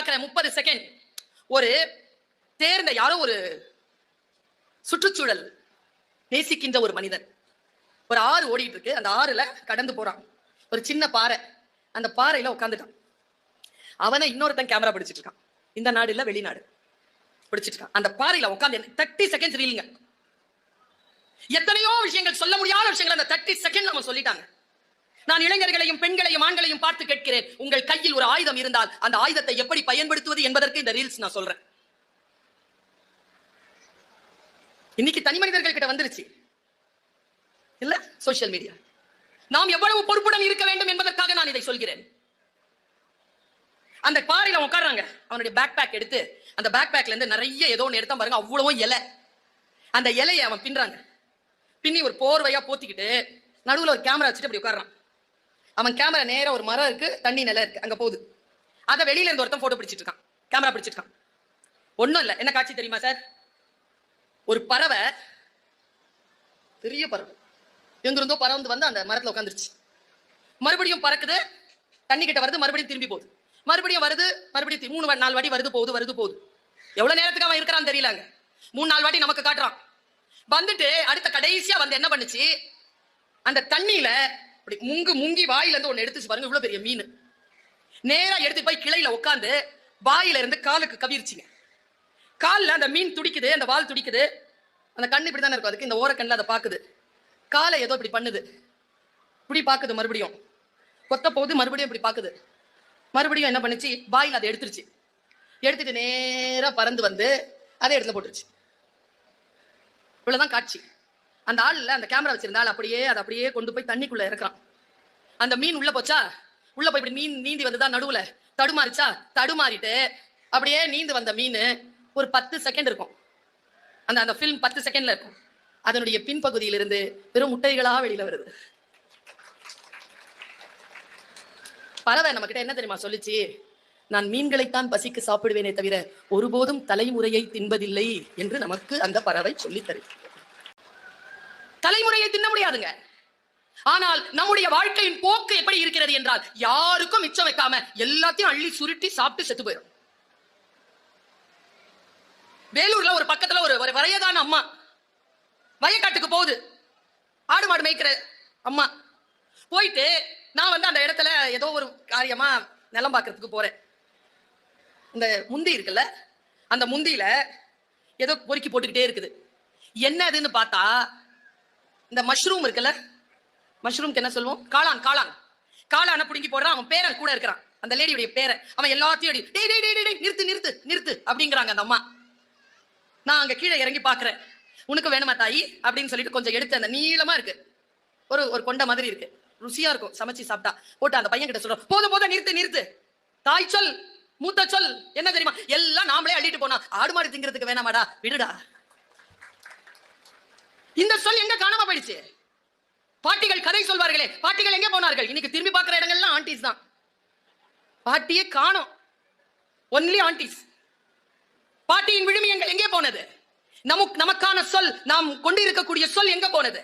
பார்க்கிறேன் முப்பது செகண்ட் ஒரு தேர்ந்த யாரோ ஒரு சுற்றுச்சூழல் நேசிக்கின்ற ஒரு மனிதன். ஒரு ஆறு ஓடிட்டு இருக்கு அந்த ஆறுல கடந்து போறான். ஒரு சின்ன பாறை. அந்த பாறையில உட்காந்துட்டான் அவனை இன்னொருத்தன் கேமரா பிடிச்சிட்டு இருக்கான் இந்த நாடு இல்ல வெளிநாடு. பிடிச்சிட்டு இருக்கான் அந்த பாறையில உட்காந்து தேர்ட்டி செகண்ட்ஸ் ரீலுங்க எத்தனையோ விஷயங்கள் சொல்ல முடியாத விஷயங்கள் அந்த தேர்ட்டி செகண்ட் நம்ம சொல்லிட்டாங்க. நான் இளைஞர்களையும் பெண்களையும் ஆண்களையும் பார்த்து கேட்கிறேன். உங்கள் கையில் ஒரு ஆயுதம் இருந்தால் அந்த ஆயுதத்தை எப்படி பயன்படுத்துவது என்பதற்கு இந்த ரீல்ஸ் நான் சொல்றேன். இன்னைக்கு தனி மனிதர்கள் கிட்ட வந்துருச்சு. இல்ல? சோசியல் மீடியா நாம் எவ்வளவு பொறுப்புடன் இருக்க வேண்டும் என்பதற்காக நான் இதை சொல்கிறேன். அந்த பாறையில உட்காடுறாங்க அவனுடைய பேக் பேக் எடுத்து அந்த பேக் பேக்ல இருந்து நிறைய ஏதோ ஒன்று எடுத்தா பாருங்க அவ்வளவும் இலை. அந்த இலையை அவன் பின்றாங்க பின்னி ஒரு போர்வையா போத்திக்கிட்டு நடுவில் ஒரு கேமரா வச்சுட்டு அப்படி உட்கார்றான். அவன் கேமரா நேரா ஒரு மரம் இருக்கு தண்ணி நிலை இருக்கு அங்க போகுது. அதை வெளியில இருந்து ஒருத்தன் போட்டோ பிடிச்சிட்டு இருக்கான். கேமரா பிடிச்சிட்டு இருக்கான். ஒண்ணும் இல்ல. என்ன காட்சி தெரியுமா சார் ஒரு பறவை பெரிய பறவை. எங்கிருந்தோ பறந்து வந்து அந்த மரத்துல உட்காந்துருச்சு மறுபடியும் பறக்குது தண்ணி கிட்ட வருது மறுபடியும் திரும்பி போகுது. மறுபடியும் வருது மறுபடியும் மூணு நாலு வாட்டி வருது போகுது வருது போகுது. எவ்வளவு நேரத்துக்கு அவன் இருக்கிறான்னு தெரியலங்க மூணு நாலு வாட்டி நமக்கு காட்டுறான். வந்துட்டு அடுத்த கடைசியா வந்து என்ன பண்ணுச்சு? அந்த தண்ணியில அப்படி முங்கு முங்கி வாயில இருந்து ஒண்ணு எடுத்துச்சு பாருங்க இவ்வளவு பெரிய மீன். நேரா எடுத்து போய் கிளையில உட்காந்து வாயில இருந்து காலுக்கு கவிர்ச்சிங்க. காலில் அந்த மீன் துடிக்குது அந்த வால் துடிக்குது. அந்த கண்ணு இப்படி தானே இருக்கும் அதுக்கு இந்த ஓரக்கண்ணில் அதை பார்க்குது காலை ஏதோ இப்படி பண்ணுது. இப்படி பார்க்குது மறுபடியும். கொத்த போகுது மறுபடியும் இப்படி பார்க்குது மறுபடியும் என்ன பண்ணுச்சு? வாயில் அதை எடுத்துருச்சு. எடுத்துட்டு நேராக பறந்து வந்து அதை எடுத்து போட்டுருச்சு. இவ்வளோதான் காட்சி. அந்த ஆள்ல அந்த கேமரா வச்சிருந்தாள் அப்படியே அதை அப்படியே கொண்டு போய் தண்ணிக்குள்ள இறக்குறான். அந்த மீன் உள்ள போச்சா? உள்ள போய் இப்படி மீன் நீந்தி வந்ததா நடுவுல? தடுமாறிச்சா? தடுமாறிட்டு அப்படியே நீந்து வந்த மீன் ஒரு பத்து செகண்ட் இருக்கும். அந்த அந்த ஃபில்ம் பத்து செகண்ட்ல இருக்கும். அதனுடைய பின்பகுதியிலிருந்து வெறும் முட்டைகளா வெளியில வருது. பறவை நம்ம கிட்ட என்ன தெரியுமா சொல்லுச்சு? நான் மீன்களைத்தான் பசிக்கு சாப்பிடுவேனே தவிர ஒருபோதும் தலைமுறையை தின்பதில்லை என்று நமக்கு அந்த பறவை சொல்லித் தலைமுறையை தின்ன முடியாதுங்க. ஆனால் நம்முடைய வாழ்க்கையின் போக்கு எப்படி இருக்கிறது என்றால் யாருக்கும் மிச்சம் வைக்காம எல்லாத்தையும் அள்ளி சுருட்டி சாப்பிட்டு செத்து போயிடும் வேலூர்ல ஒரு பக்கத்துல ஒரு ஒரு வரையதான அம்மா வயக்காட்டுக்கு போகுது. ஆடு மாடு மேய்க்கிற அம்மா. போயிட்டு நான் வந்து அந்த இடத்துல ஏதோ ஒரு காரியமா நிலம் பார்க்கறதுக்கு போறேன். இந்த முந்தி இருக்குல்ல அந்த முந்தியில ஏதோ பொறுக்கி போட்டுக்கிட்டே இருக்குது. என்ன அதுன்னு பார்த்தா இந்த மஷ்ரூம் இருக்குல்ல? மஷ்ரூம்க்கு என்ன சொல்லுவோம்? காளான் காளான். காளான புடுங்கி போடுறான் அவன் பேரன் கூட இருக்கிறான். அந்த லேடியுடைய பேரன். அவன் எல்லாத்தையும் அடி, டேய் டேய் டேய் டேய், நிறுத்து நிறுத்து நிறுத்து அப்படிங்கிறாங்க அந்த அம்மா. நான் அங்க கீழே இறங்கி பாக்குறேன். உனக்கு வேணுமா தாயி? அப்படின்னு சொல்லிட்டு கொஞ்சம் எடுத்து அந்த நீளமா இருக்கு. ஒரு ஒரு கொண்ட மாதிரி இருக்கு. ருசியா இருக்கும். சமைச்சு சாப்பிட்டா. போட்டு அந்த பையன் கிட்ட சொல்றோம் போதும் போதும் நிறுத்து நிறுத்து. தாய் சொல் மூத்த சொல் என்ன தெரியுமா? எல்லாம் நாமளே அள்ளிட்டு போனா ஆடு மாடு திங்கிறதுக்கு வேணாமாடா விடுடா. இந்த சொல் எங்க காணாம போயிடுச்சு? பாட்டிகள் கதை சொல்வார்களே பாட்டிகள் எங்க போனார்கள்? இன்னைக்கு திரும்பி பார்க்கிற இடங்கள்லாம் ஆண்டிஸ் தான். பாட்டியே காணோம். ஒன்லி ஆண்டிஸ் பாட்டியின் விழுமியங்கள் எங்கே போனது? நமக்கு நமக்கான சொல் நாம் கொண்டிருக்கக்கூடிய சொல் எங்க போனது?